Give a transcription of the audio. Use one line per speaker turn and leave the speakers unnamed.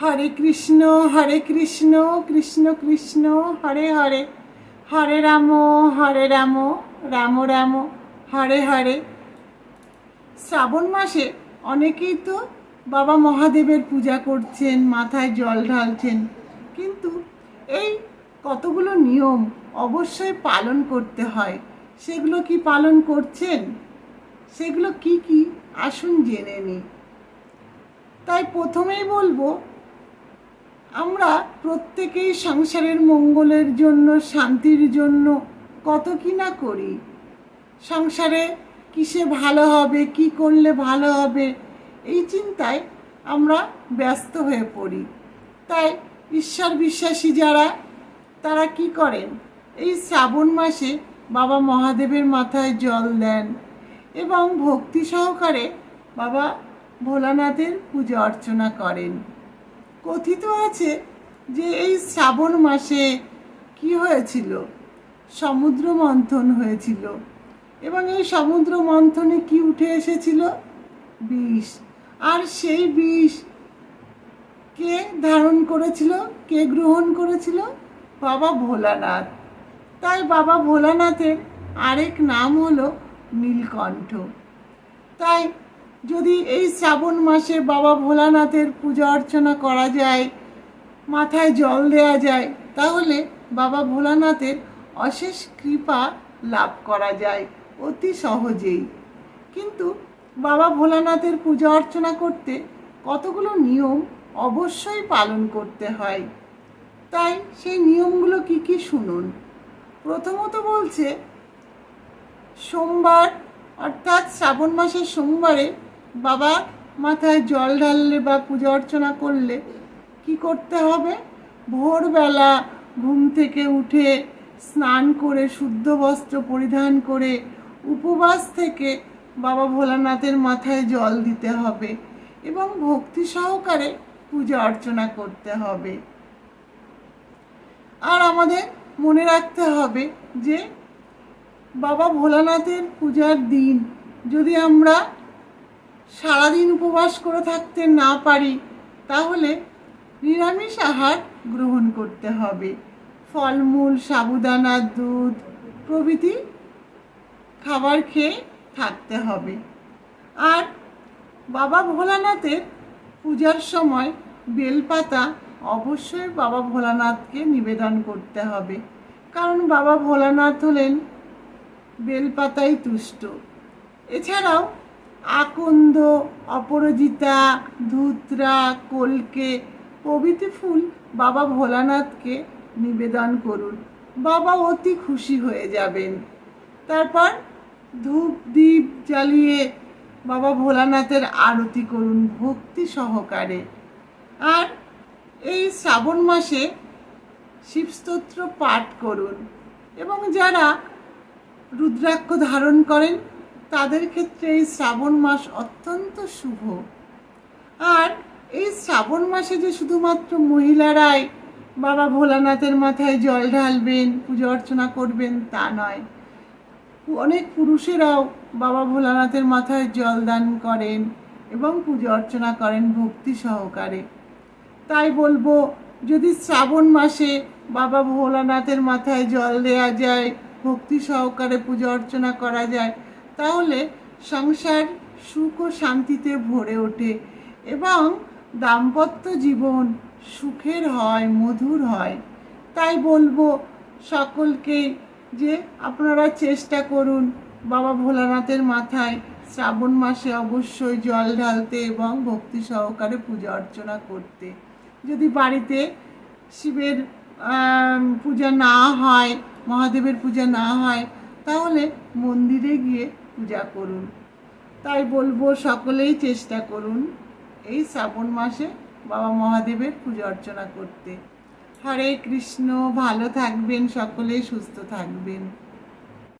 হরে কৃষ্ণ হরে কৃষ্ণ কৃষ্ণ কৃষ্ণ হরে হরে হরে রাম হরে রাম রাম রাম হরে হরে শ্রাবণ মাসে অনেকেই তো বাবা মহাদেবের পূজা করছেন মাথায় জল ঢালছেন কিন্তু এই কতগুলো নিয়ম অবশ্যই পালন করতে হয় সেগুলো কি পালন করছেন সেগুলো কি কি আসুন জেনে নিই তাই প্রথমেই বলবো আমরা প্রত্যেকেই সংসারের মঙ্গলের জন্য শান্তির জন্য কত কি না করি সংসারে কিসে ভালো হবে কি করলে ভালো হবে এই চিন্তায় আমরা ব্যস্ত হয়ে পড়ি তাই ঈশ্বর বিশ্বাসী যারা তারা কি করেন এই শ্রাবণ মাসে বাবা মহাদেবের মাথায় জল দেন এবং ভক্তি সহকারে বাবা ভোলানাথের পূজা অর্চনা করেন কথিত আছে যে এই শ্রাবণ মাসে কি হয়েছিল সমুদ্র মন্থন হয়েছিল এবং এই সমুদ্র মন্থনে কি উঠে এসেছিল বিষ আর সেই বিষ কে ধারণ করেছিল কে গ্রহণ করেছিল বাবা ভোলানাথ তাই বাবা ভোলানাথের আরেক নাম হলো নীলকণ্ঠ তাই যদি এই শ্রাবণ মাসে বাবা ভোলানাথের পূজা অর্চনা করা যায় মাথায় জল দেয়া যায় তাহলে বাবা ভোলানাথের অশেষ কৃপা লাভ করা যায় অতি সহজেই কিন্তু বাবা ভোলানাথের পূজা অর্চনা করতে কতগুলো নিয়ম অবশ্যই পালন করতে হয় তাই সেই নিয়মগুলো কি কি শুনুন প্রথমত বলছে সোমবার অর্থাৎ শ্রাবণ মাসের সোমবারে বাবা মাথায় জল ঢাললে বা পূজা অর্চনা করলে কি করতে হবে ভোরবেলা ঘুম থেকে উঠে স্নান করে শুদ্ধ বস্ত্র পরিধান করে উপবাস থেকে বাবা ভোলানাথের মাথায় জল দিতে হবে এবং ভক্তি সহকারে পূজা অর্চনা করতে হবে আর আমাদের মনে রাখতে হবে যে বাবা ভোলানাথের পূজার দিন যদি আমরা সারাদিন উপবাস করে থাকতে না পারি তাহলে নিরামিষ আহার গ্রহণ করতে হবে ফলমূল সাবুদানা দুধ প্রভৃতি খাবার খেয়ে থাকতে হবে আর বাবা ভোলানাথের পূজার সময় বেলপাতা অবশ্যই বাবা ভোলানাথকে নিবেদন করতে হবে কারণ বাবা ভোলানাথ হলেন বেলপাতাই তুষ্ট এছাড়াও আকন্দ অপরাজিতা ধুতরা কলকে প্রভৃতি ফুল বাবা ভোলানাথকে নিবেদন করুন বাবা অতি খুশি হয়ে যাবেন তারপর ধূপ দ্বীপ জ্বালিয়ে বাবা ভোলানাথের আরতি করুন ভক্তি সহকারে আর এই শ্রাবণ মাসে শিবস্তোত্র পাঠ করুন এবং যারা রুদ্রাক্ষ ধারণ করেন তাদের ক্ষেত্রে এই শ্রাবণ মাস অত্যন্ত শুভ আর এই শ্রাবণ মাসে যে শুধুমাত্র মহিলারাই বাবা ভোলানাথের মাথায় জল ঢালবেন পুজো অর্চনা করবেন তা নয় অনেক পুরুষেরাও বাবা ভোলানাথের মাথায় জল দান করেন এবং পুজো অর্চনা করেন ভক্তি সহকারে তাই বলবো যদি শ্রাবণ মাসে বাবা ভোলানাথের মাথায় জল দেয়া যায় ভক্তি সহকারে পুজো অর্চনা করা যায় তাহলে সংসার সুখ ও শান্তিতে ভরে ওঠে এবং দাম্পত্য জীবন সুখের হয় মধুর হয় তাই বলবো সকলকেই যে আপনারা চেষ্টা করুন বাবা ভোলানাথের মাথায় শ্রাবণ মাসে অবশ্যই জল ঢালতে এবং ভক্তি সহকারে পূজা অর্চনা করতে যদি বাড়িতে শিবের পূজা না হয় মহাদেবের পূজা না হয় তাহলে মন্দিরে গিয়ে পূজা করুন তাই বলবো সকলেই চেষ্টা করুন এই শ্রাবণ মাসে বাবা মহাদেবের পূজা অর্চনা করতে হরে কৃষ্ণ ভালো থাকবেন সকলে সুস্থ থাকবেন